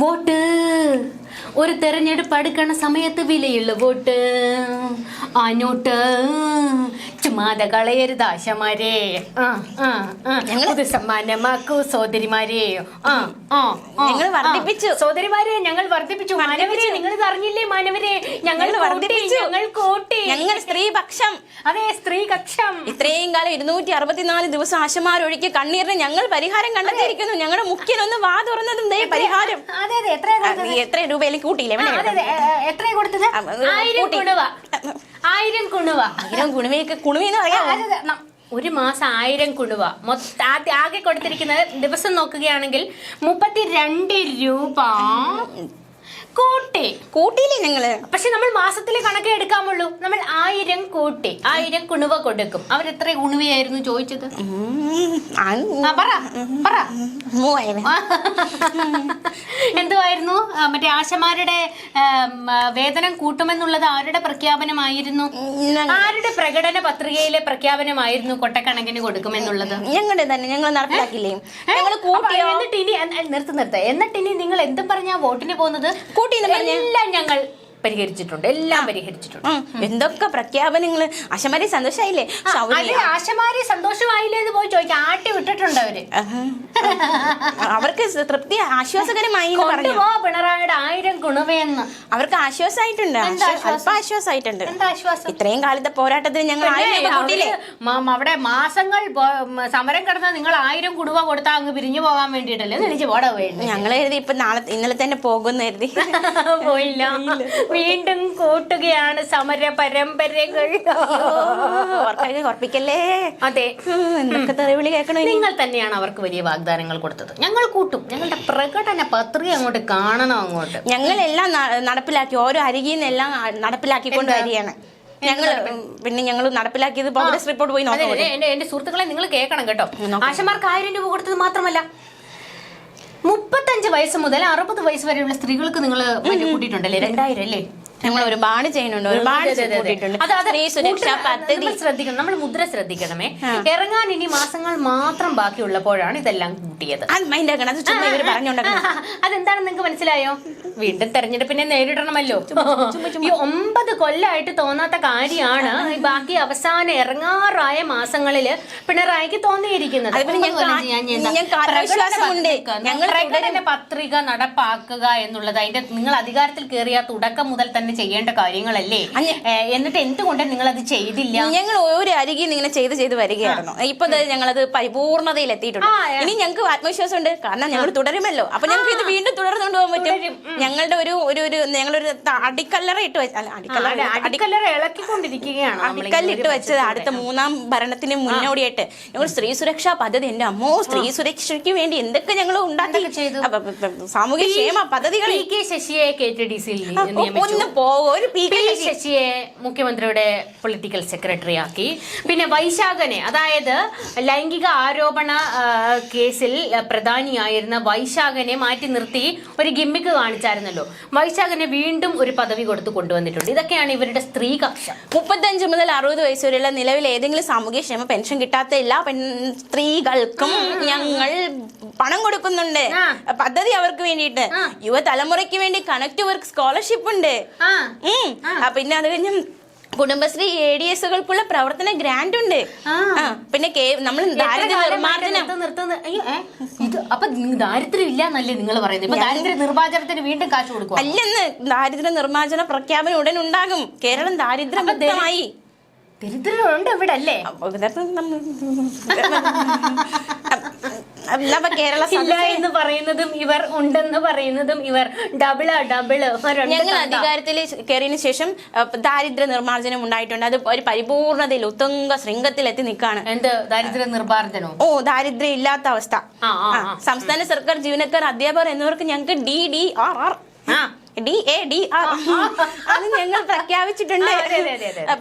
Vote. ഒരു തെരഞ്ഞെടുപ്പ് അടുക്കണ സമയത്ത് വിലയുള്ള വോട്ട്. ആ നോട്ട്. ചുമ്മാതെ കളയരുത് ആശമാരെ ഇത് സമ്മാനമാക്കൂ സോദരിമാരെ ആ ആ ആ, ഞങ്ങൾ. വർദ്ധിപ്പിച്ചു. സോദരിമാരെ ഞങ്ങൾ വർദ്ധിപ്പിച്ചു. മാനവരെ നിങ്ങൾ ഇത് അറിഞ്ഞില്ലേ മാനവരെ? ഞങ്ങൾ ഞങ്ങൾ വർദ്ധിപ്പിച്ചു. ഞങ്ങൾ കൂട്ടി ഞങ്ങൾ സ്ത്രീപക്ഷം അതെ സ്ത്രീ കക്ഷം. ഇത്രയും കാലം ഇരുന്നൂറ്റി അറുപത്തിനാല് ദിവസം ആശമാരൊഴുക്കി കണ്ണീരിന് ഞങ്ങൾ പരിഹാരം കണ്ടെത്തിയിരിക്കുന്നു. ഞങ്ങളുടെ മുഖ്യനൊന്ന് വാ തുറന്നതും ദേ പരിഹാരം. അതെ അതെ എത്രയാ നീ എത്ര കൂട്ടിയില്ലേ? വേണ്ട അതെ അതെ ഏ, ഏ, കൊടുത്തത്? ആ, അത് ആയിരം കൂട്ടി. കുണുവ. ആയിരം കുണുവ. ആയിരം ഗുണമേക്ക് കുണുമെന്ന് ആ, അതെ, അതെ, ന- ഒരു മാസം ആയിരം കുണുവ. മൊത്തം ആദ്യ- ആകെ കൊടുത്തിരിക്കുന്നത് ദിവസം നോക്കുകയാണെങ്കിൽ മുപ്പത്തി രണ്ട് രൂപ കൂട്ടി. കൂട്ടിയില്ലേ ഞങ്ങൾ? പക്ഷെ നമ്മൾ മാസത്തിലെ കണക്കേ എടുക്കാമുള്ളൂ. നമ്മൾ ആയിരം കൂട്ടി. ആയിരം കുണുവ കൊടുക്കും. അവരെത്ര കുണുവയായിരുന്നു ചോദിച്ചത്? ഉം, ആ, ആ പറ പറ. മൂവായിരം. എന്തുവായിരുന്നു? ആ, മറ്റേ ആശമാരുടെ ആം, ആ, വേതനം കൂട്ടുമെന്നുള്ളത് ആരുടെ പ്രഖ്യാപനമായിരുന്നു? ഞങ്ങ- ആരുടെ പ്രകടന പത്രികയിലെ പ്രഖ്യാപനമായിരുന്നു കൊട്ടക്കണക്കിന് കൊടുക്കുമെന്നുള്ളത്? ഞങ്ങളുടെ തന്നെ. ഞങ്ങൾ നടപ്പിലാക്കില്ലേ? ഞങ്ങൾ അപ്പൊ കൂട്ടിയോ എന്നിട്ട് ഇനി എ- നിർത്ത നിർത്ത് നിർത്ത്. എന്നിട്ട് ഇനി നിങ്ങൾ എന്തും പറഞ്ഞാ വോട്ടിന് പോകുന്നത്? പറഞ്ഞേ. എല്ലാം ഞങ്ങൾ പരിഹരിച്ചിട്ടുണ്ട്. എല്ലാം പരിഹരിച്ചിട്ടുണ്ട്. എന്തൊക്കെ പ്രഖ്യാപനങ്ങൾ ആശമാരി സന്തോഷമായില്ലേ? ആശമാരി സന്തോഷമായില്ലേ എന്ന് പോയി ചോദിക്കാം. ആട്ടി വിട്ടിട്ടുണ്ട് അവർ. അവർക്ക് തൃപ്തി ആശ്വാസകരമായി പിണറായിയുടെ ആയിരം ഗുണമേന്ന്. അവർക്ക് ആശ്വാസമായിട്ടുണ്ട്. ആശ്വാസമായിട്ടുണ്ട് ഇത്രയും കാലത്തെ പോരാട്ടത്തിന് ഞങ്ങൾ അവിടെ മാസങ്ങൾ സമരം കിടന്ന നിങ്ങൾ ആയിരം കുടുവ കൊടുത്താൽ അങ്ങ് പിരിഞ്ഞു പോകാൻ വേണ്ടിട്ടല്ലേ തിരിച്ചു പോടാ ഞങ്ങൾ കരുതി ഇപ്പൊ നാളെ ഇന്നലെ തന്നെ പോകുന്ന കരുതി. പോയില്ല. വീണ്ടും കൂട്ടുകയാണ് സമര പരമ്പരകൾ. ഉറപ്പിക്കല്ലേ? അതെ. എന്തൊക്കെ തെറിവിളി കേൾക്കണോ നിങ്ങൾ തന്നെയാണ് അവർക്ക് വലിയ വാഗ്ദാനങ്ങൾ കൊടുത്തത്. ഞങ്ങൾ കൂട്ടും. ഞങ്ങളുടെ പ്രകടന പത്രിക അങ്ങോട്ട് കാണണം അങ്ങോട്ട്. ഞങ്ങൾ എല്ലാം നടപ്പിലാക്കി ഓരോ അരികിൽ നിന്നെല്ലാം നടപ്പിലാക്കിക്കൊണ്ട് വരികയാണ്. ഞങ്ങൾ പിന്നെ ഞങ്ങൾ നടപ്പിലാക്കിയത് പ്രോഗ്രസ് റിപ്പോർട്ട് പോയി നോക്കാം എന്റെ സുഹൃത്തുക്കളെ നിങ്ങൾ കേൾക്കണം കേട്ടോ. ആശമാർക്ക് ആയിരം രൂപ കൊടുത്തത് മാത്രമല്ല. മുപ്പത്തഞ്ച് വയസ്സ് മുതൽ അറുപത് വയസ്സ് വരെയുള്ള സ്ത്രീകൾക്ക് നിങ്ങൾ കൂട്ടിയിട്ടുണ്ടല്ലേ? രണ്ടായിരം അല്ലേ? ഞങ്ങൾ ഒരുപാട് ചെയ്യുന്നുണ്ട് ഒരുപാട് നമ്മൾ ശ്രദ്ധിക്കണം നമ്മൾ മുദ്ര ശ്രദ്ധിക്കണമേ. ഇറങ്ങാൻ ഇനി മാസങ്ങൾ മാത്രം ബാക്കിയുള്ളപ്പോഴാണ് ഇതെല്ലാം കൂട്ടിയത്. അതെന്താണെന്ന് നിങ്ങൾക്ക് മനസ്സിലായോ? വീണ്ടും തെരഞ്ഞെടുപ്പിനെ നേരിടണമല്ലോ. ഈ ഒമ്പത് കൊല്ലമായിട്ട് തോന്നാത്ത കാര്യമാണ് ഈ ബാക്കി അവസാനം ഇറങ്ങാറായ മാസങ്ങളിൽ പിണറായിക്ക് തോന്നിയിരിക്കുന്നത്. പത്രിക നടപ്പാക്കുക എന്നുള്ളത് അതിന്റെ നിങ്ങൾ അധികാരത്തിൽ കയറിയ തുടക്കം മുതൽ തന്നെ ചെയ്യേണ്ട കാര്യങ്ങളല്ലേ? എന്നിട്ട് എന്തുകൊണ്ട് നിങ്ങൾ അത് ചെയ്തില്ല? ഞങ്ങൾ ഒരു അരികിൽ ഇങ്ങനെ ചെയ്ത് ചെയ്ത് വരികയായിരുന്നു. ഇപ്പൊ ഞങ്ങളത് പരിപൂർണതയിൽ എത്തിയിട്ടുണ്ട്. ഇനി ഞങ്ങൾക്ക് ആത്മവിശ്വാസം ഉണ്ട് കാരണം ഞങ്ങൾ തുടരുമല്ലോ. അപ്പൊ ഞങ്ങൾക്ക് ഇത് വീണ്ടും തുടർന്നുകൊണ്ട് പോകാൻ പറ്റും. ഞങ്ങളുടെ ഒരു ഒരു ഒരു ഞങ്ങളൊരു അടിക്കല്ലറ ഇട്ട് വെച്ച അടിക്കല്ലറ അടി- അടിക്കല്ലറ ഇളക്കിക്കൊണ്ടിരിക്കുകയാണ്. അടിക്കല്ലിട്ട് വെച്ചത് അടുത്ത മൂന്നാം ഭരണത്തിന് മുന്നോടിയായിട്ട്. ഞങ്ങൾ സ്ത്രീ സുരക്ഷാ പദ്ധതി. എന്റെ അമ്മോ സ്ത്രീ സുരക്ഷയ്ക്ക് വേണ്ടി എന്തൊക്കെ ഞങ്ങൾ ഉണ്ടാക്കി? സാമൂഹ്യ ക്ഷേമ പദ്ധതികൾ ഒന്നും കെ ശശിയെ കെ ടി ഡി സിയിൽ ഒന്ന് ഒരു പി ശശിയെ മുഖ്യമന്ത്രിയുടെ പൊളിറ്റിക്കൽ സെക്രട്ടറി ആക്കി. പിന്നെ വൈശാഖനെ അതായത് ലൈംഗിക ആരോപണ കേസിൽ പ്രധാനിയായിരുന്ന വൈശാഖനെ മാറ്റി നിർത്തി ഒരു ഗിമ്മിക്ക് കാണിച്ചായിരുന്നല്ലോ. വൈശാഖനെ വീണ്ടും ഒരു പദവി കൊടുത്തു കൊണ്ടുവന്നിട്ടുണ്ട്. ഇതൊക്കെയാണ് ഇവരുടെ സ്ത്രീ കക്ഷ. മുപ്പത്തഞ്ച് മുതൽ അറുപത് വയസ്സ് വരെയുള്ള നിലവിൽ ഏതെങ്കിലും സാമൂഹ്യ ക്ഷേമ പെൻഷൻ കിട്ടാത്ത എല്ലാ പെൺ സ്ത്രീകൾക്കും ഞങ്ങൾ പണം കൊടുക്കുന്നുണ്ട്. പദ്ധതി അവർക്ക് വേണ്ടിയിട്ട്. യുവതലമുറയ്ക്ക് വേണ്ടി കണക്ട് വർക്ക് സ്കോളർഷിപ്പ് ഉണ്ട്. പിന്നെ അത് കഴിഞ്ഞ കുടുംബശ്രീ എ ഡി എസുകൾക്കുള്ള പ്രവർത്തന ഗ്രാന്റ് ഉണ്ട്. പിന്നെ നമ്മൾ ദാരിദ്ര്യ നിർമ്മാർജനം? ഇത് അപ്പൊ നിങ്ങൾ പറയുന്നത്? ദാരിദ്ര്യ നിർമ്മാർജനത്തിന് വീണ്ടും കാശ് അല്ലെന്ന് ദാരിദ്ര്യ നിർമ്മാർജന പ്രഖ്യാപനം ഉടൻ ഉണ്ടാകും. കേരളം ദാരിദ്ര്യ മുക്തമായി ദരിദ്രരുണ്ട് ഇവിടെ അല്ലേ കേരള ഇല്ല സദസ്സ് എന്ന് പറയുന്നതും ഇവർ ഉണ്ടെന്ന് പറയുന്നതും ഇവർ ഡബിൾ ഡബിൾ ഞങ്ങൾ അധികാരത്തിൽ കയറിയതിനു ശേഷം ദാരിദ്ര്യ നിർമ്മാർജനം ഉണ്ടായിട്ടുണ്ട് അത് ഒരു പരിപൂർണതയിൽ ഉത്തങ്ക ശൃംഗത്തിൽ എത്തി നിൽക്കാണ് എന്ത് ദാരിദ്ര്യ നിർമ്മാർജനം ഓ ദാരിദ്ര്യം ഇല്ലാത്ത അവസ്ഥ സംസ്ഥാന സർക്കാർ ജീവനക്കാർ അധ്യാപകർ എന്നിവർക്ക് ഞങ്ങൾക്ക് D D R R D A D R അത് ഞങ്ങൾ പ്രഖ്യാപിച്ചിട്ടുണ്ട്.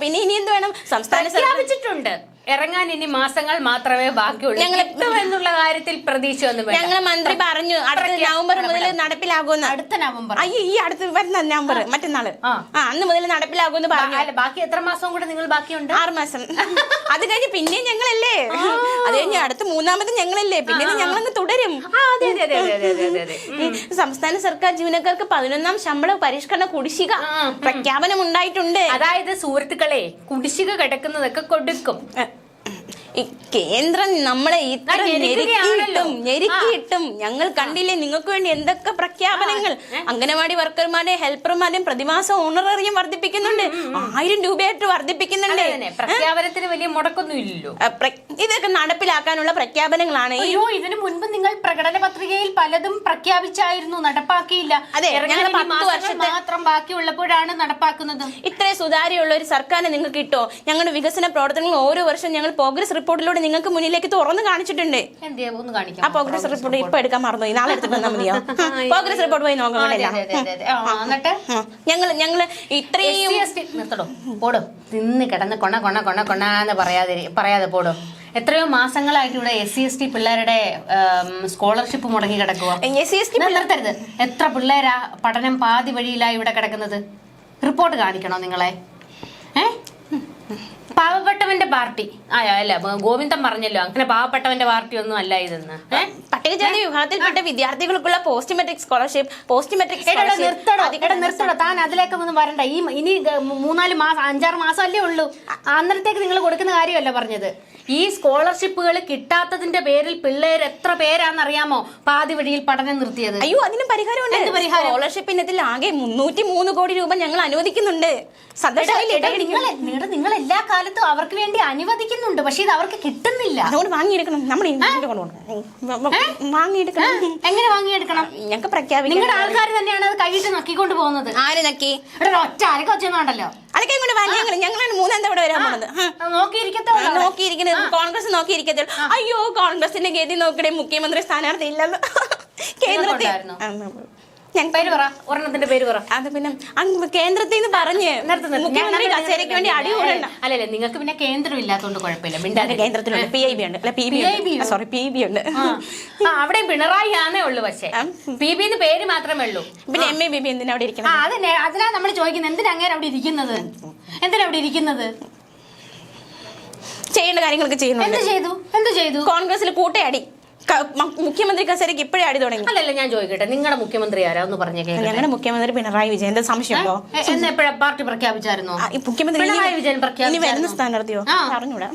പിന്നെ ഇനി എന്ത് വേണം? സംസ്ഥാന പ്രഖ്യാപിച്ചിട്ടുണ്ട്. ഇറങ്ങാൻ ഇനി മാസങ്ങൾ മാത്രമേ ബാക്കിയുള്ളൂ. ഞങ്ങൾ എന്നുള്ള കാര്യത്തിൽ പ്രതീക്ഷയൊന്നും ഞങ്ങൾ ഞങ്ങളെ മന്ത്രി പറഞ്ഞു അടുത്ത നവംബർ മുതൽ നടപ്പിലാകുമെന്ന്. അടുത്ത നവംബർ. അയ്യോ ഈ അടുത്ത് വരുന്ന നവംബർ മറ്റന്നാൾ ആ. ആ അന്ന് മുതൽ നടപ്പിലാകുമെന്ന് പറഞ്ഞു. അല്ല ബാക്കി എത്ര മാസം കൂടെ നിങ്ങൾ ബാക്കിയുണ്ട്? ആറ് മാസം. അത് കഴിഞ്ഞ് പിന്നെയും ഞങ്ങളല്ലേ? അത് കഴിഞ്ഞ് അടുത്ത മൂന്നാമത് ഞങ്ങളല്ലേ? പിന്നെ ഞങ്ങളങ്ങ് തുടരും. സംസ്ഥാന സർക്കാർ ജീവനക്കാർക്ക് പതിനൊന്നാം ശമ്പള പരിഷ്കരണ കുടിശ്ശിക പ്രഖ്യാപനം ഉണ്ടായിട്ടുണ്ട് അതായത് സുഹൃത്തുക്കളെ കുടിശ്ശിക കിടക്കുന്നതൊക്കെ കൊടുക്കും. ഈ കേന്ദ്രം നമ്മളെ ഇത്ര. ഞെരുക്കിയിട്ടും ഞെരുക്കിയിട്ടും ഞങ്ങൾ കണ്ടില്ലേ? നിങ്ങൾക്ക് വേണ്ടി എന്തൊക്കെ പ്രഖ്യാപനങ്ങൾ? അംഗനവാടി വർക്കർമാരെ ഹെൽപ്പർമാരെയും പ്രതിമാസ ഓണറേറിയം വർദ്ധിപ്പിക്കുന്നുണ്ട്. ആയിരം രൂപയായിട്ട് വർദ്ധിപ്പിക്കുന്നുണ്ട്. പ്രഖ്യാപനത്തിന് വലിയ മുടക്കൊന്നും ഇല്ലല്ലോ ഇതൊക്കെ നടപ്പിലാക്കാനുള്ള പ്രഖ്യാപനങ്ങളാണ് അയ്യോ ഇതിനു മുൻപ് നിങ്ങൾ പ്രകടന പത്രികയിൽ പലതും പ്രഖ്യാപിച്ചായിരുന്നു. നടപ്പാക്കിയില്ല. അതെ, ഇറങ്ങാൻ ഞങ്ങൾ പത്ത് വർഷത്തെ- മാത്രം ബാക്കിയുള്ളപ്പോഴാണ് നടപ്പാക്കുന്നത്. ഇത്രയും സുതാര്യമുള്ള ഒരു സർക്കാരിനെ നിങ്ങൾക്ക് കിട്ടോ ഞങ്ങളുടെ വികസന പ്രവർത്തനങ്ങൾ ഓരോ വർഷം ഞങ്ങൾ പ്രോഗ്രസ് റിപ്പോർട്ടിലൂടെ നിങ്ങൾക്ക് മുന്നിലേക്ക് തുറന്ന് കാണിച്ചിട്ടുണ്ട്. ആ പ്രോഗ്രസ് റിപ്പോർട്ട് ഇപ്പൊ എടുക്കാൻ മറന്നുപോയി നാളെ എടുത്തിട്ട് വന്നാൽ മതിയോ? പ്രോഗ്രസ് റിപ്പോർട്ട് പോയി നോക്കണമല്ല ഞങ്ങൾ ഞങ്ങൾ ഇത്രയും നിർത്തടോ. പോടും. തിന്ന് കിടന്ന് കൊണ കൊണ കൊണ കൊണാന്ന് പറയാതെ പറയാതെ പോടും. എത്രയോ മാസങ്ങളായിട്ട് ഇവിടെ എസ് സി എസ് ടി പിള്ളേരുടെ സ്കോളർഷിപ്പ് മുടങ്ങി കിടക്കുക എസ് സി എസ് ടി നിർത്തരുത്. എത്ര പിള്ളേരാ പഠനം പാതി വഴിയിലായി ഇവിടെ കിടക്കുന്നത്? റിപ്പോർട്ട് കാണിക്കണോ നിങ്ങളെ? ഏ? പാവപ്പെട്ടവന്റെ പാർട്ടി. ആയോ അല്ല? ഗോവിന്ദൻ പറഞ്ഞല്ലോ അങ്ങനെ പാവപ്പെട്ടവന്റെ പാർട്ടി ഒന്നും അല്ല ഇതെന്ന്. പട്ടികജാതി വിഭാഗത്തിൽപ്പെട്ട വിദ്യാർത്ഥികൾക്കുള്ള post metric scholarship post metric നിർത്തടോ താൻ അതിലേക്ക് ഒന്നും വരണ്ട. ഈ ഇനി മൂന്നാൽ മാസം അഞ്ചാറ് മാസം അല്ലേ ഉള്ളൂ. അന്നേരത്തേക്ക് നിങ്ങൾ കൊടുക്കുന്ന കാര്യമല്ല പറഞ്ഞത്. ഈ സ്കോളർഷിപ്പുകൾ കിട്ടാത്തതിന്റെ പേരിൽ പിള്ളേർ എത്ര പേരാണെന്നറിയാമോ? പാതി വഴിയിൽ പഠനം നിർത്തിയത്. അയ്യോ അതിന് പരിഹാരമുണ്ട്. പരിഹാരം? സ്കോളർഷിപ്പ് ഇനത്തിൽ ആകെ മുന്നൂറ്റി മൂന്ന് കോടി രൂപ ഞങ്ങൾ അനുവദിക്കുന്നുണ്ട്. നിങ്ങൾ നിങ്ങൾ എല്ലാ കാലത്തും അവർക്ക് വേണ്ടി അനുവദിക്കുന്നുണ്ട്. പക്ഷെ ഇത് അവർക്ക് കിട്ടുന്നില്ല. അതുകൊണ്ട് വാങ്ങിയെടുക്കണം. നമ്മൾ വാങ്ങിയെടുക്കണം. എങ്ങനെ വാങ്ങിയെടുക്കണം? ഞങ്ങൾക്ക് പ്രഖ്യാപിക്കണം നിങ്ങളുടെ ആൾക്കാർ തന്നെയാണ് അത് കൈയിട്ട് നക്കിക്കൊണ്ട് പോകുന്നത്. ആര് നക്കി? ഇവിടെ ഒറ്റ ആരൊക്കെ ഒച്ചയൊന്നുണ്ടല്ലോ അതൊക്കെ ഇങ്ങോട്ട് ഞങ്ങളാണ് മൂന്നാം തവണ വരാൻ പോകുന്നത്. നോക്കിയിരിക്കത്തോ നോക്കിയിരിക്കുന്നത് കോൺഗ്രസ് നോക്കിയിരിക്കത്തേ. അയ്യോ കോൺഗ്രസിന്റെ ഗതി നോക്കണേ. മുഖ്യമന്ത്രി സ്ഥാനാർത്ഥി ഇല്ലെന്ന്. കേന്ദ്രത്തിൽ പേര് പറ ഒരെണ്ണത്തിന്റെ പേര് പറ. അത് പിന്നെ കേന്ദ്രത്തിൽ നിന്ന് പറഞ്ഞ്. മുഖ്യമന്ത്രി കസേരയ്ക്ക് വേണ്ടി അടി കൂടണ്ട അല്ലല്ല നിങ്ങൾക്ക് പിന്നെ കേന്ദ്രം ഇല്ലാത്തതുകൊണ്ട് കുഴപ്പമില്ല. മിണ്ടാതെ കേന്ദ്രത്തിലുണ്ട്. പി ഐ ബി ഉണ്ട്. അല്ല P B? Sorry P B ഉണ്ട്. അവിടെ പിണറായി ആണേ ഉള്ളൂ പക്ഷേ. പി ബി പേര് മാത്രമേ ഉള്ളൂ. പിന്നെ എം എ ബി ബി എന്തിനാ അവിടെ ഇരിക്കുന്നത്? അതന്നെ. അതിനാ നമ്മൾ ചോദിക്കുന്നത്. എന്തിനാ അങ്ങനെ അവിടെ ഇരിക്കുന്നത്? എന്തിനാ അവിടെ ഇരിക്കുന്നത്? ചെയ്യേണ്ട കാര്യങ്ങളൊക്കെ ചെയ്യുന്നു എന്ത് ചെയ്തു? എന്ത് ചെയ്തു? കോൺഗ്രസിൽ കൂട്ടയടി. മുഖ്യമന്ത്രി കസേരയ്ക്ക് ഇപ്പോഴേ അടി തുടങ്ങി. അല്ലല്ല ഞാൻ ചോദിക്കട്ടെ. നിങ്ങളുടെ മുഖ്യമന്ത്രി ആരാ? ഒന്ന് പറഞ്ഞേ ഞങ്ങളുടെ മുഖ്യമന്ത്രി പിണറായി വിജയൻ. എന്താ എന്ന് പാർട്ടി പ്രഖ്യാപിച്ചായിരുന്നോ മുഖ്യമന്ത്രി പിണറായി വിജയൻ ഇനി വരുന്ന സ്ഥാനാർത്ഥിയോ? പറഞ്ഞൂടാ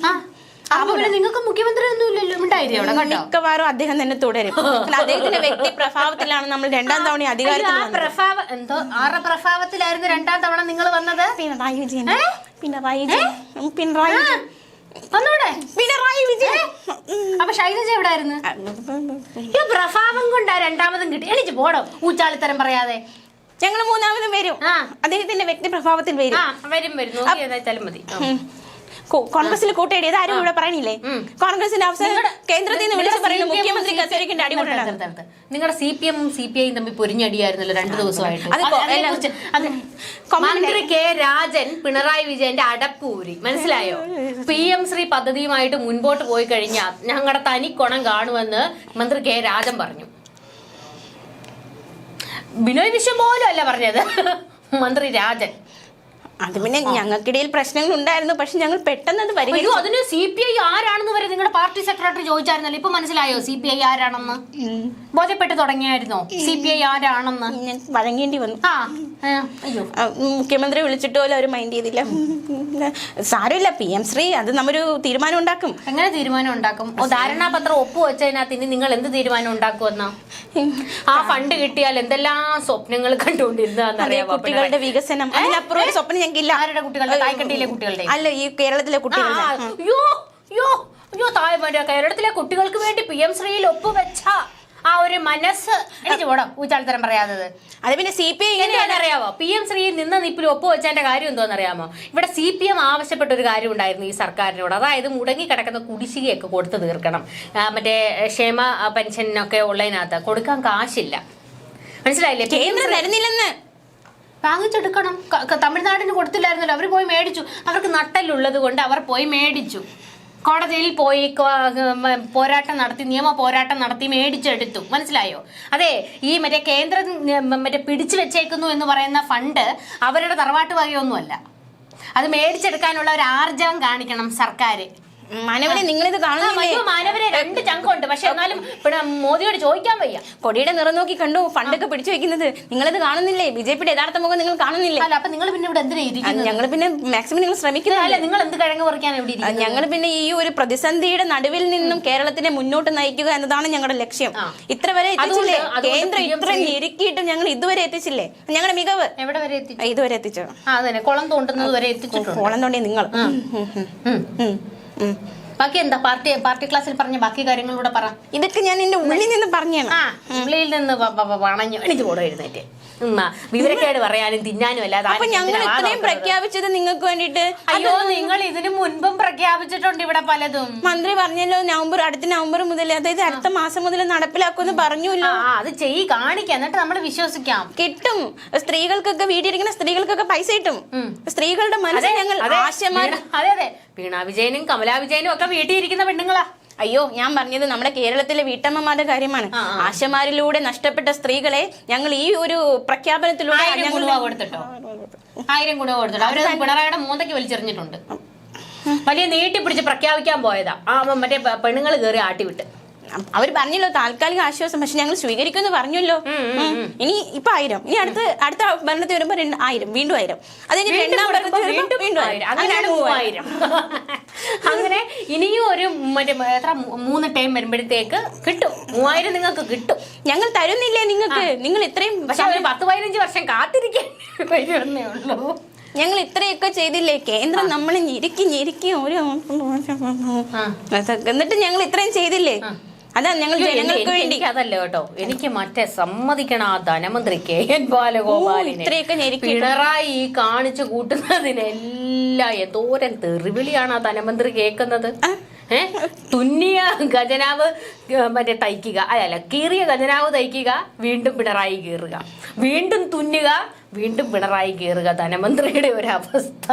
അറിഞ്ഞൂടാ. നിങ്ങൾക്ക് മുഖ്യമന്ത്രി മിക്കവാറും അദ്ദേഹം തന്നെ തുടരും. അദ്ദേഹത്തിന്റെ വ്യക്തി പ്രഭാവത്തിലാണ് നമ്മൾ രണ്ടാം തവണ അധികാരത്തിൽ എന്തോ? പ്രഭാവത്തിലായിരുന്നു രണ്ടാം തവണ നിങ്ങൾ വന്നത്? പിണറായി വിജയൻ. പിണറായി വിജയൻ. പിണറായി പിണറായി ശൈലജ ഈ പ്രഭാവം കൊണ്ടാ രണ്ടാമതും കിട്ടി. എനിക്ക് പോടോ ഊച്ചാളിത്തരം പറയാതെ. ഞങ്ങൾ മൂന്നാമതും വരും. അദ്ദേഹത്തിന്റെ വ്യക്തി പ്രഭാവത്തിൽ വരും. വരും വരും. നോക്കി ഏതായാലും മതി. കോൺഗ്രസിൽ കൂട്ടേടിയത് ആരും ഇവിടെ പറയണില്ലേ. കോൺഗ്രസിന്റെ അവസരം കേന്ദ്രത്തിൽ നിന്ന് വിളിച്ച് പറയുന്നത് പറയുന്നു മുഖ്യമന്ത്രി കസേരയ്ക്ക് അടി നിർത്ത് കൊണ്ടണം. നിർത്ത് നിർത്ത്. നിങ്ങളുടെ സി പി എമ്മും സി പി ഐയും തമ്മിൽ പൊരിഞ്ഞടിയായിരുന്നല്ലോ രണ്ടു ദിവസമായിട്ട്. മന്ത്രി കെ രാജൻ പിണറായി വിജയന്റെ അടപ്പൂരി. മനസ്സിലായോ? പി എം ശ്രീ പദ്ധതിയുമായിട്ട് മുൻപോട്ട് പോയി കഴിഞ്ഞാൽ ഞങ്ങളുടെ തനിക്കൊണം കാണുമെന്ന് മന്ത്രി കെ രാജൻ പറഞ്ഞു. ബിനോയ് വിശ്വം പോലും അല്ല പറഞ്ഞത്. മന്ത്രി രാജൻ. അത് പിന്നെ ഞങ്ങൾക്കിടയിൽ പ്രശ്നങ്ങൾ ഉണ്ടായിരുന്നു പക്ഷെ ഞങ്ങൾ പെട്ടെന്ന് അത് അയ്യോ പരിഹരിച്ചു. അതിന് സി പി ഐ ആരാണെന്ന് വരെ നിങ്ങളുടെ പാർട്ടി സെക്രട്ടറി ചോദിച്ചായിരുന്നല്ലോ. ഇപ്പൊ മനസ്സിലായോ സി പി ഐ ആരാണെന്ന്. ബോധ്യപ്പെട്ട് തുടങ്ങിയായിരുന്നോ? സി പി ഐ ആരാണെന്ന്? വഴങ്ങേണ്ടി വന്നു. ആ, മുഖ്യമന്ത്രി വിളിച്ചിട്ട് പോലും അവർ മൈൻഡ് ചെയ്തില്ല. സാരമില്ല പി എം ശ്രീ അത് നമ്മൊരു തീരുമാനം ഉണ്ടാക്കും. എങ്ങനെ തീരുമാനം ഉണ്ടാക്കും? ധാരണാപത്രം ധാരണാപത്രം ഒപ്പുവെച്ചതിനകത്ത് ഇനി നിങ്ങൾ എന്ത് തീരുമാനം ഉണ്ടാക്കുമെന്നാ? ആ ഫണ്ട് കിട്ടിയാൽ എന്തെല്ലാം സ്വപ്നങ്ങൾ അതെ കണ്ടുകൊണ്ടിരുന്നറിയാമോ കുട്ടികളുടെ വികസനം. അതിനപ്പുറം സ്വപ്നം ഞങ്ങൾക്കില്ല ആരുടെ കുട്ടികളുടെ? കുട്ടികളുടെ? അല്ല ഈ കേരളത്തിലെ കുട്ടികളുടെ. അയ്യോ അയ്യോ അയ്യോ താഴെ കേരളത്തിലെ കുട്ടികൾക്ക് വേണ്ടി പി എം ശ്രീയിൽ ഒപ്പുവെച്ച ആ ഒരു മനസ്സ്. എനിക്ക് പോടാ ഊച്ചാളിത്തരം പറയാത്തത്. അത് പിന്നെ സി പി ഐ ഇങ്ങനെ അറിയാമോ പി എം ശ്രീ നിന്ന നിപ്പിൽ ഒപ്പുവെച്ചതിന്റെ കാര്യം എന്തോന്ന് അറിയാമോ ഇവിടെ സി പി എം ആവശ്യപ്പെട്ട ഒരു കാര്യം ഉണ്ടായിരുന്നു ഈ സർക്കാരിനോട്. അതായത് മുടങ്ങി കിടക്കുന്ന കുടിശ്ശികയൊക്കെ കൊടുത്തു തീർക്കണം. മറ്റേ ക്ഷേമ പെൻഷനൊക്കെ ഉള്ളതിനകത്ത് കൊടുക്കാൻ കാശില്ല. മനസ്സിലായില്ലേ? കേന്ദ്രം തരുന്നില്ലെന്ന്. വാങ്ങിച്ചെടുക്കണം തമിഴ്നാടിന് കൊടുത്തില്ലായിരുന്നല്ലോ. അവർ പോയി മേടിച്ചു. അവർക്ക് നട്ടലുള്ളത് കൊണ്ട് അവർ പോയി മേടിച്ചു. കോടതിയിൽ പോയി പോരാട്ടം നടത്തി നിയമ പോരാട്ടം നടത്തി മേടിച്ചെടുത്തു. മനസ്സിലായോ? അതെ ഈ മറ്റേ കേന്ദ്രം മറ്റേ പിടിച്ചു വെച്ചേക്കുന്നു എന്ന് പറയുന്ന ഫണ്ട് അവരുടെ തറവാട്ട് വകയൊന്നുമല്ല. അത് മേടിച്ചെടുക്കാനുള്ള ഒരു ആർജവം കാണിക്കണം സർക്കാർ മാനവനെ നിങ്ങളിത് കാണുന്നില്ലേ? മാനവരെ രണ്ട് ചങ്കുണ്ട്. പക്ഷെ എന്നാലും മോദിയോട് ചോദിക്കാൻ വയ്യ. കൊടിയുടെ നിറം നോക്കി കണ്ടു ഫണ്ടൊക്കെ പിടിച്ചു വെക്കുന്നത്. ഇത് കാണുന്നില്ലേ? ബി ജെ പിയുടെ യഥാർത്ഥ മുഖം നിങ്ങൾ കാണുന്നില്ലേ? അല്ല അപ്പൊ നിങ്ങൾ പിന്നെ ഇവിടെ എന്തിനാ ഇരിക്കുന്നത്? ഞങ്ങൾ പിന്നെ മാക്സിമം നിങ്ങൾ ശ്രമിക്കുന്നില്ല നിങ്ങൾ എന്ത് കിഴങ്ങ് പറിക്കാൻ എവിടെ ഞങ്ങൾ പിന്നെ ഈ ഒരു പ്രതിസന്ധിയുടെ നടുവിൽ നിന്നും കേരളത്തിനെ മുന്നോട്ട് നയിക്കുക എന്നതാണ് ഞങ്ങളുടെ ലക്ഷ്യം. ഇത്ര വരെ എത്തിച്ചില്ലേ? കേന്ദ്രം ഇത്ര ഞെരുക്കിയിട്ടും ഞങ്ങൾ ഇതുവരെ എത്തിച്ചില്ലേ? ഞങ്ങളുടെ മികവ്? എവിടെ വരെ ഇതുവരെ എത്തിച്ചോ? ആ അതന്നെ. കുളം തോണ്ടുന്നത് വരെ എത്തിച്ചു കോളം തോണ്ടിയ നിങ്ങൾ. ബാക്കി എന്താ? പാർട്ടി പാർട്ടി ക്ലാസ്സിൽ പറഞ്ഞ ബാക്കി കാര്യങ്ങളൂടെ പറ. ഇതൊക്കെ ഞാൻ എന്റെ ഉള്ളിൽ നിന്ന് പറഞ്ഞാണ്. ആ ഉള്ളിൽ നിന്ന് വണഞ്ഞു. എനിക്ക് കൂടെ എഴുന്നേറ്റ്. വിവരക്കേട് പറയാനും തിന്നാനും അല്ലാതെ അപ്പൊ ആരും ഞങ്ങൾ ഇത്രയും? പ്രഖ്യാപിച്ചത് നിങ്ങൾക്ക് വേണ്ടിട്ട് അയ്യോ നിങ്ങൾ ഇതിനു മുൻപും പ്രഖ്യാപിച്ചിട്ടുണ്ട് ഇവിടെ പലതും. മന്ത്രി പറഞ്ഞല്ലോ നവംബർ അടുത്ത നവംബർ മുതൽ അതായത് അടുത്ത മാസം മുതൽ നടപ്പിലാക്കുമെന്ന് പറഞ്ഞല്ലോ അത് ചെയ് കാണിക്കാം എന്നിട്ട് നമ്മൾ വിശ്വസിക്കാം. കിട്ടും. സ്ത്രീകൾക്കൊക്കെ വീട്ടിലിരിക്കുന്ന സ്ത്രീകൾക്കൊക്കെ പൈസ കിട്ടും. സ്ത്രീകളുടെ മനസ്സിൽ ഞങ്ങൾ അതെ, അതെ അതെ. വീണ വിജയനും കമലാ വിജയനും ഒക്കെ വീട്ടിൽ ഇരിക്കുന്ന പെണ്ണുങ്ങളാ. അയ്യോ ഞാൻ പറഞ്ഞത് നമ്മുടെ കേരളത്തിലെ വീട്ടമ്മമാരുടെ കാര്യമാണ്. ആശമാരിലൂടെ നഷ്ടപ്പെട്ട സ്ത്രീകളെ ഞങ്ങൾ ഈ ഒരു പ്രഖ്യാപനത്തിലൂടെ കൊടുത്തിട്ടോ? ആയിരം കുടുംബ കൊടുത്തിട്ടോ? അവർ പിണറായിയുടെ മൂന്നയ്ക്ക് വലിച്ചെറിഞ്ഞിട്ടുണ്ട്. വലിയ നീട്ടിപ്പിടിച്ച് പ്രഖ്യാപിക്കാൻ പോയതാ. ആ മറ്റേ പെണ്ണുങ്ങൾ കയറി ആട്ടിവിട്ട്. അവർ പറഞ്ഞല്ലോ താൽക്കാലിക ആശ്വാസം പക്ഷെ ഞങ്ങൾ സ്വീകരിക്കുമെന്ന് പറഞ്ഞല്ലോ. ഇനി ഇപ്പൊ ആയിരം. ഇനി അടുത്ത അടുത്ത ഭരണത്തിൽ വരുമ്പോ രണ്ട് ആയിരം. വീണ്ടും ആയിരം. അത് കഴിഞ്ഞ് രണ്ടാം ഭരണത്തിൽ വീണ്ടും വീണ്ടും ആയിരം. ആയിരം. അങ്ങനെയാണ് അങ്ങനെ മൂവായിരം. അങ്ങനെ ഇനിയും ഒരു മറ്റേ എത്ര മൂന്ന് ടൈം വരുമ്പോഴത്തേക്ക് കിട്ടും. മൂവായിരം നിങ്ങൾക്ക് കിട്ടും. ഞങ്ങൾ തരുന്നില്ലേ നിങ്ങൾക്ക്? നിങ്ങൾ ഇത്രയും പക്ഷെ ഒരു പത്ത് പതിനഞ്ച് വർഷം കാത്തിരിക്കാൻ വരുമെന്നേ ഉള്ളൂ. ഞങ്ങൾ ഇത്രയൊക്കെ ചെയ്തില്ലേ? കേന്ദ്രം നമ്മൾ ഞെരുക്കി ഞെരുക്കി ഒരു എന്നിട്ട് ഞങ്ങൾ ഇത്രയും ചെയ്തില്ലേ? അതാ ഞങ്ങൾ ജനങ്ങൾക്ക് വേണ്ടി. അതല്ല കേട്ടോ. എനിക്ക് മറ്റേ സമ്മതിക്കണം ആ ധനമന്ത്രി കെ. എൻ. ബാലഗോപാലിനെ. ഇത്രയൊക്കെ പിണറായി ഈ കാണിച്ചു കൂട്ടുന്നതിനെല്ലാം എന്തോരം തെറിവിളിയാണ് ആ ധനമന്ത്രി കേൾക്കുന്നത്. ഏ? തുന്നിയ ഖജനാവ് മറ്റേ തയ്ക്കുക. അല്ല കീറിയ ഖജനാവ് തയ്ക്കുക വീണ്ടും പിണറായി കീറുക. വീണ്ടും തുന്നുക വീണ്ടും പിണറായി കയറുക ധനമന്ത്രിയുടെ ഒരു അവസ്ഥ.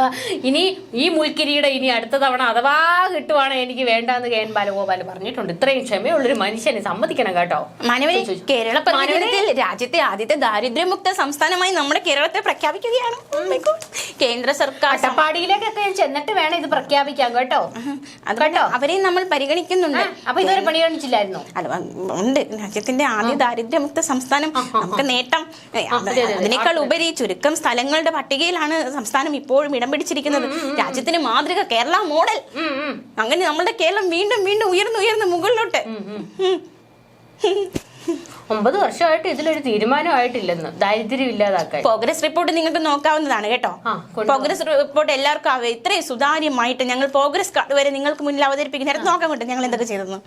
ഇനി ഈ മുൽക്കിരിയുടെ ഇനി അടുത്ത തവണ അഥവാ കിട്ടുവാണ് എനിക്ക് വേണ്ടാന്ന് കെ എൻ ബാലഗോപാൽ പറഞ്ഞിട്ടുണ്ട്. ഇത്രയും ക്ഷമയുള്ളൊരു മനുഷ്യനെ സമ്മതിക്കണം കേട്ടോ. മാനവരെ കേരള മാനവരെ, രാജ്യത്തെ ആദ്യത്തെ ദാരിദ്ര്യമുക്ത സംസ്ഥാനമായി നമ്മുടെ കേരളത്തെ പ്രഖ്യാപിക്കുകയാണ്. കേന്ദ്ര സർക്കാർ അട്ടപ്പാടിയിലേക്കൊക്കെ ചെന്നിട്ട് വേണം ഇത് പ്രഖ്യാപിക്കാൻ കേട്ടോ. കേട്ടോ? അവരെയും നമ്മൾ പരിഗണിക്കുന്നുണ്ട്. അപ്പൊ ഇതുവരെ പരിഗണിച്ചില്ലായിരുന്നു അല്ല ഉണ്ട്. രാജ്യത്തിന്റെ ആദ്യ ദാരിദ്ര്യമുക്ത സംസ്ഥാനം നമുക്ക് നേട്ടം. അത് അതെ, അതെ. അതിനേക്കാൾ ഉപരി ചുരുക്കം സ്ഥലങ്ങളുടെ പട്ടികയിലാണ് സംസ്ഥാനം ഇപ്പോഴും ഇടം പിടിച്ചിരിക്കുന്നത്. രാജ്യത്തിന് മാതൃക കേരള മോഡൽ. അങ്ങനെ നമ്മുടെ കേരളം വീണ്ടും വീണ്ടും ഉയർന്നു ഉയർന്നു മുകളിലോട്ട്. ഒമ്പത് വർഷമായിട്ട് ഇതിലൊരു തീരുമാനമായിട്ടില്ലെന്ന്. ദാരിദ്ര്യം ഇല്ലാതാക്കാൻ. പ്രോഗ്രസ് റിപ്പോർട്ട് നിങ്ങൾക്ക് നോക്കാവുന്നതാണ് കേട്ടോ. പ്രോഗ്രസ് റിപ്പോർട്ട് എല്ലാവർക്കും ഇത്രയും സുതാര്യമായിട്ട് ഞങ്ങൾ പ്രോഗ്രസ് കാർഡ് വരെ നിങ്ങൾക്ക് മുന്നിൽ അവതരിപ്പിക്കുന്ന നേരത്തെ നോക്കാൻ കിട്ടും ഞങ്ങൾ എന്തൊക്കെ ചെയ്തെന്ന്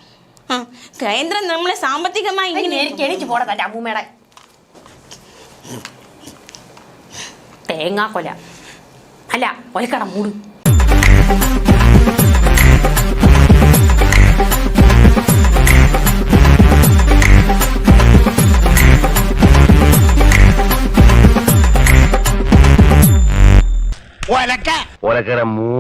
ആ. കേന്ദ്രം നമ്മളെ സാമ്പത്തികമായി ഇങ്ങനെ എനിക്ക് പോടാ അമ്മൂമ്മയുടെ തേങ്ങാക്കൊല. അല്ല ഒലക്കട മൂട്. ഒലക്കര മൂ